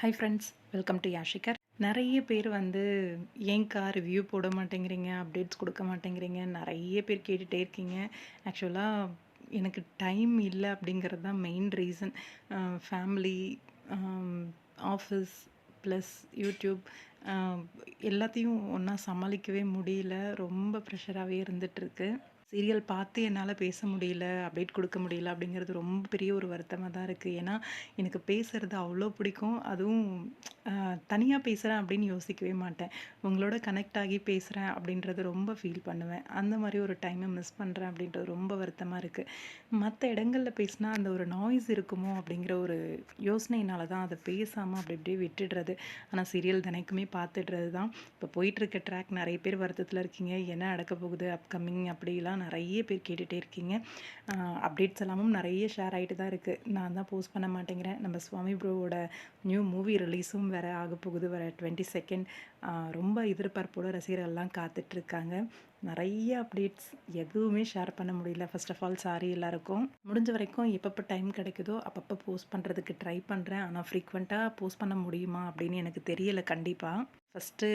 High friends welcome to யாஷிகர் நிறைய பேர் வந்து ஏன்க்கா ரிவ்யூ போட மாட்டேங்கிறீங்க அப்டேட்ஸ் கொடுக்க மாட்டேங்கிறீங்க? நிறைய பேர் கேட்டுகிட்டே இருக்கீங்க. ஆக்சுவலாக எனக்கு டைம் இல்லை அப்படிங்கிறது தான் main reason family office plus YouTube எல்லாத்தையும் ஒன்றா சமாளிக்கவே முடியல. ரொம்ப ப்ரெஷராகவே இருந்துகிட்ருக்கு சீரியல் பார்த்து என்னால் பேச முடியல அப்டேட் கொடுக்க முடியல அப்படிங்கிறது ரொம்ப பெரிய ஒரு வருத்தமாக தான் இருக்குது ஏன்னா எனக்கு பேசுகிறது அவ்வளோ பிடிக்கும். அதுவும் தனியாக பேசுகிறேன் அப்படின்னு யோசிக்கவே மாட்டேன். உங்களோட கனெக்ட் ஆகி பேசுகிறேன் அப்படின்றது ரொம்ப ஃபீல் பண்ணுவேன். அந்த மாதிரி ஒரு டைமை மிஸ் பண்ணுறேன் அப்படின்றது ரொம்ப வருத்தமாக இருக்குது மற்ற இடங்களில் பேசினா அந்த ஒரு நாய்ஸ் இருக்குமோ அப்படிங்கிற ஒரு யோசனையினால தான் அதை பேசாமல் அப்படி இப்படியே விட்டுடுறது. ஆனால் சீரியல் தினைக்குமே பார்த்துடுறது தான். இப்போ போயிட்டுருக்க ட்ராக் நிறைய பேர் வருத்தத்தில் இருக்கீங்க. என்ன நடக்க போகுது? அப்கமிங் அப்படிலாம் நிறைய பேர் கேட்டுகிட்டே இருக்கீங்க. அப்டேட்ஸ் எல்லாமும் நிறைய ஷேர் ஆகிட்டு தான் இருக்குது நான் தான் போஸ்ட் பண்ண மாட்டேங்கிறேன். நம்ம சுவாமி ப்ரோவோட நியூ மூவி ரிலீஸும் வேறு ஆக போகுது. வர டுவெண்ட்டி செகண்ட் ரொம்ப எதிர்பார்ப்போடு ரசிகர்கள்லாம் காத்துட்ருக்காங்க நிறைய அப்டேட்ஸ் எதுவுமே ஷேர் பண்ண முடியல. ஃபர்ஸ்ட் ஆஃப் ஆல் சாரி எல்லாருக்கும். முடிஞ்ச வரைக்கும் எப்பப்போ டைம் கிடைக்குதோ அப்பப்போ போஸ்ட் பண்ணுறதுக்கு ட்ரை பண்ணுறேன் ஆனால் ஃப்ரீக்வெண்ட்டாக போஸ்ட் பண்ண முடியுமா அப்படின்னு எனக்கு தெரியலை கண்டிப்பாக ஃபஸ்ட்டு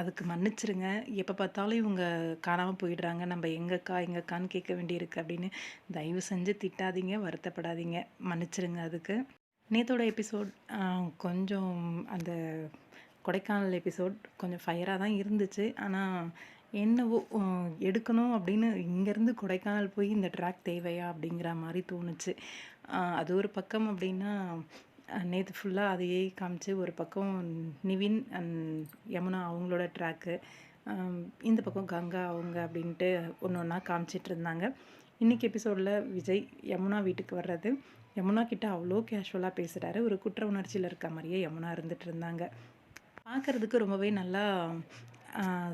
அதுக்கு மன்னிச்சிருங்க. எப்போ பார்த்தாலும் இவங்க காணாமல் போயிடுறாங்க. நம்ம எங்கக்கா எங்கக்கான்னு கேட்க வேண்டியிருக்கு அப்படின்னு தயவு செஞ்சு திட்டாதீங்க வருத்தப்படாதீங்க. மன்னிச்சிருங்க அதுக்கு. நேத்தோட எபிசோட் கொஞ்சம் அந்த கொடைக்கானல் எபிசோட் கொஞ்சம் ஃபயராக தான் இருந்துச்சு. ஆனால் என்னவோ எடுக்கணும் அப்படின்னு இங்கேருந்து கொடைக்கானல் போய் இந்த ட்ராக் தேவையா அப்படிங்கிற மாதிரி தோணுச்சு. அது ஒரு பக்கம் அப்படின்னா நேற்று ஃபுல்லாக அதையே காமிச்சு ஒரு பக்கம் நிவின் அண்ட் யமுனா அவங்களோட ட்ராக்கு இந்த பக்கம் கங்கா அவங்க அப்படின்ட்டு ஒன்று ஒன்றா காமிச்சிட்டு இருந்தாங்க. இன்றைக்கி எபிசோடில் விஜய் யமுனா வீட்டுக்கு வர்றது. யமுனா கிட்ட அவ்வளோ கேஷுவலாக பேசுகிறாரு ஒரு குற்ற உணர்ச்சியில் இருக்க மாதிரியே யமுனா இருந்துட்டு இருந்தாங்க. பார்க்குறதுக்கு ரொம்பவே நல்லா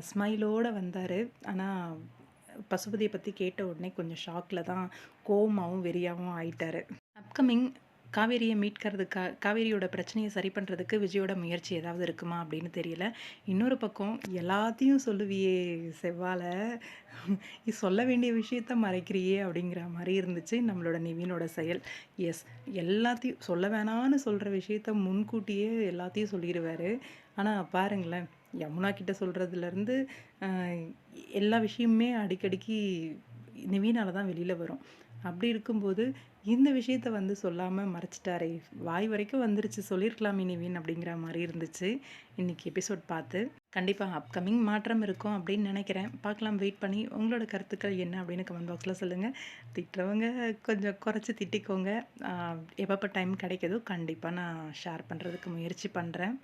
ஸ்மைலோடு வந்தார். ஆனால் பசுபதியை பற்றி கேட்ட உடனே கொஞ்சம் ஷாக்கில் தான் கோமாவும் வெறியாகவும் ஆயிட்டார். அப்கமிங் காவேரியை மீட்கிறதுக்கா காவேரியோட பிரச்சனையை சரி பண்ணுறதுக்கு விஜயோட முயற்சி ஏதாவது இருக்குமா அப்படின்னு தெரியல. இன்னொரு பக்கம் எல்லாத்தையும் சொல்லுவியே செவ்வாழை. சொல்ல வேண்டிய விஷயத்த மறைக்கிறியே அப்படிங்கிற மாதிரி இருந்துச்சு நம்மளோட நிவினோட செயல். எஸ் எல்லாத்தையும் சொல்ல வேணான்னு சொல்கிற விஷயத்த முன்கூட்டியே எல்லாத்தையும் சொல்லிடுவார் ஆனால் பாருங்களேன் யமுனா கிட்ட சொல்கிறதுலேருந்து எல்லா விஷயமுமே அடிக்கடிக்கு நிவினால தான் வெளியில் வரும். அப்படி இருக்கும்போது இந்த விஷயத்த வந்து சொல்லாமல் மறைச்சிட்டாரே. வாய் வரைக்கும் வந்துருச்சு சொல்லியிருக்கலாம் நிவீன் அப்படிங்கிற மாதிரி இருந்துச்சு. இன்றைக்கி எபிசோட் பார்த்து கண்டிப்பாக அப்கமிங் மாற்றம் இருக்கும் அப்படின்னு நினைக்கிறேன். பார்க்கலாம் வெயிட் பண்ணி உங்களோட கருத்துக்கள் என்ன அப்படின்னு கமெண்ட் பாக்ஸில் சொல்லுங்கள் திட்டுறவங்க கொஞ்சம் குறைச்சி திட்டிக்கோங்க. எப்பப்போ டைம் கிடைக்குதோ கண்டிப்பாக நான் ஷேர் பண்ணுறதுக்கு முயற்சி பண்ணுறேன்